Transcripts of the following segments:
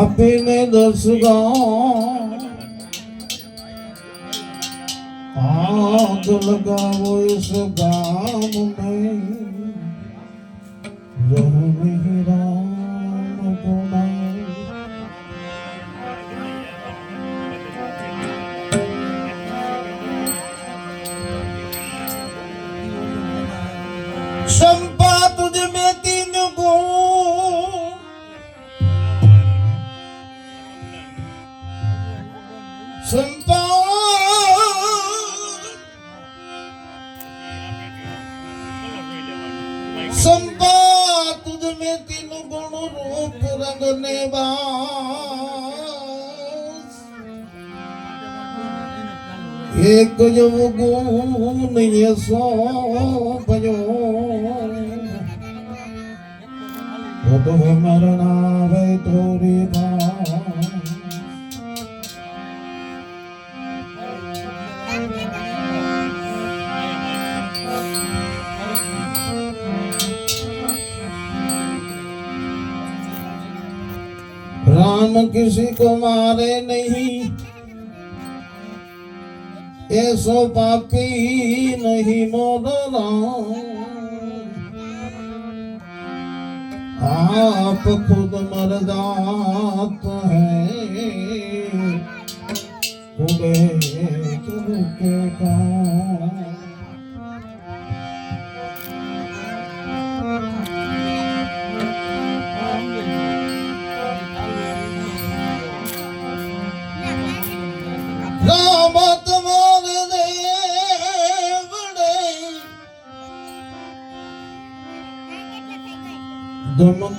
આપીને દસ હાથ લગાવો ઇસ ગામ નહીં રહી રામ ગુણા some એક ગુણને સોંપયો પ્રભુ મરણાવે તોરે રામ કિસી કો મારે નહીં पास राम किसी को मारे नहीं ऐसो पापी नहीं मोर राम आप खुद मर जात है खुदे तुमके काम રામ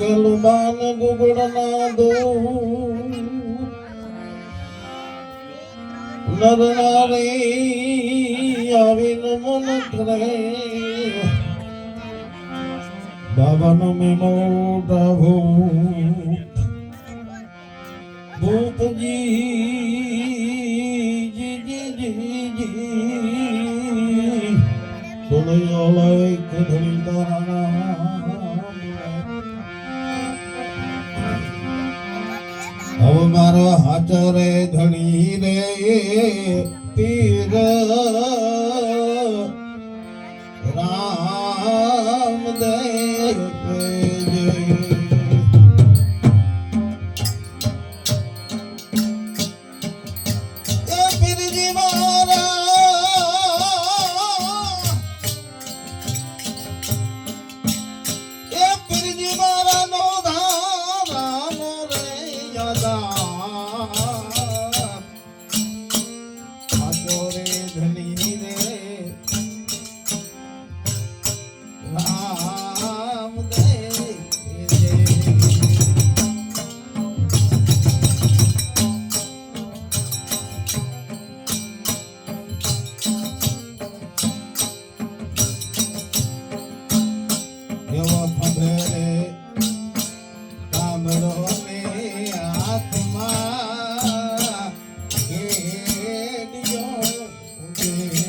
બાન ગુગળના દો નર નારી આવીને મન કરે બાબાનો મેમો ભૂત ભૂપજી જી જી જી જી. સુનૈયો લઈ મારો હાથ રે ધણી રે તીર રામ દેવ જય Thank you.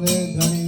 રે રોહિદાસ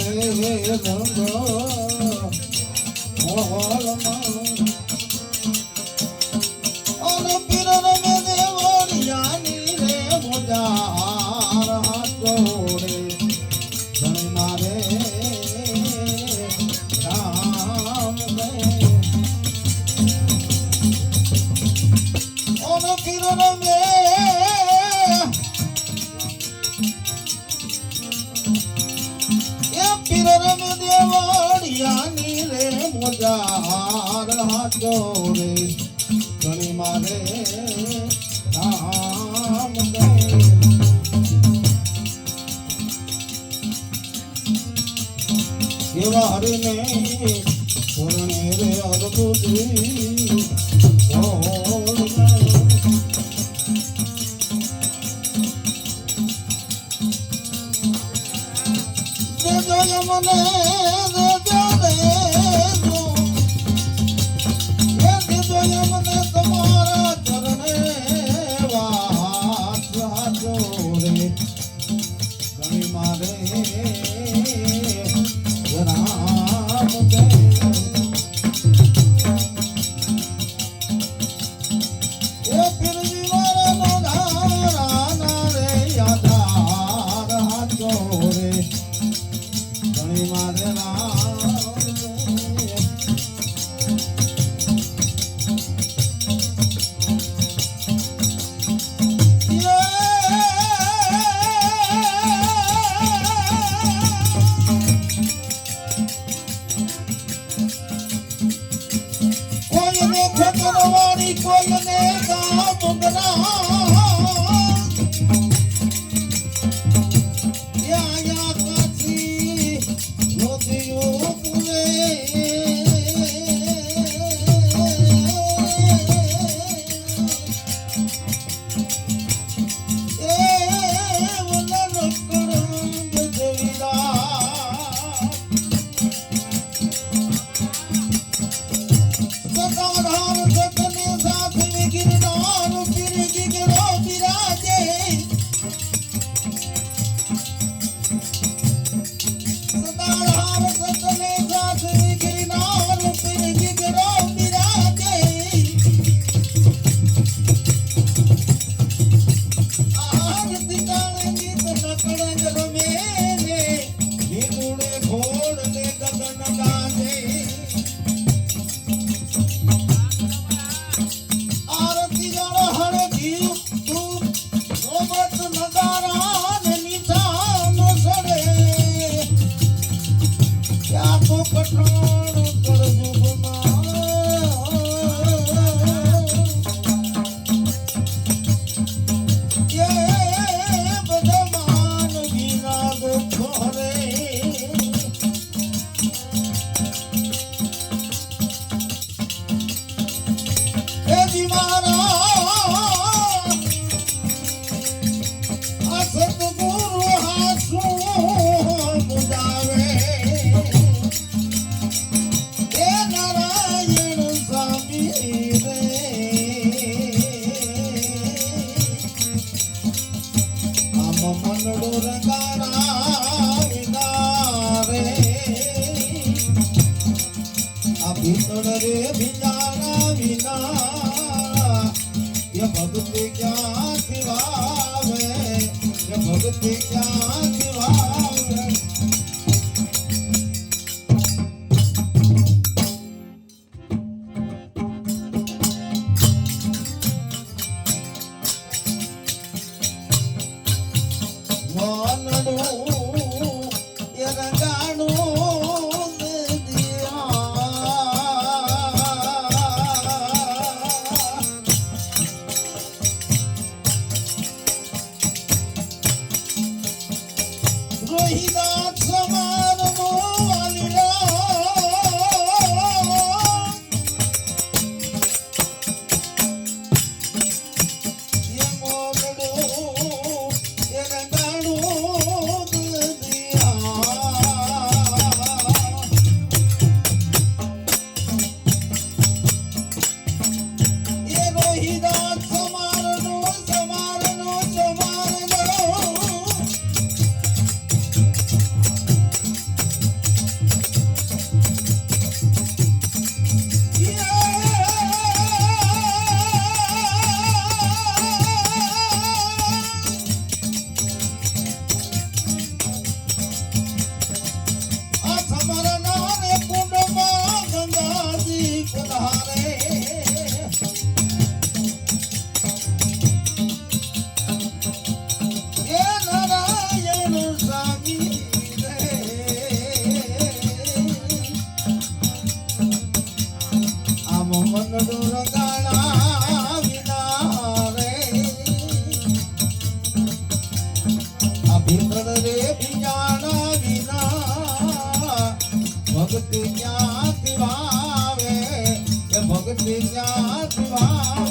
say, Ram Ram. দেওয়ার নেই করণের অল্প দুই Oh, दिया vida. ભક્તિ ક્યાં વાવે એ ભક્તિ ક્યાંથી વાવે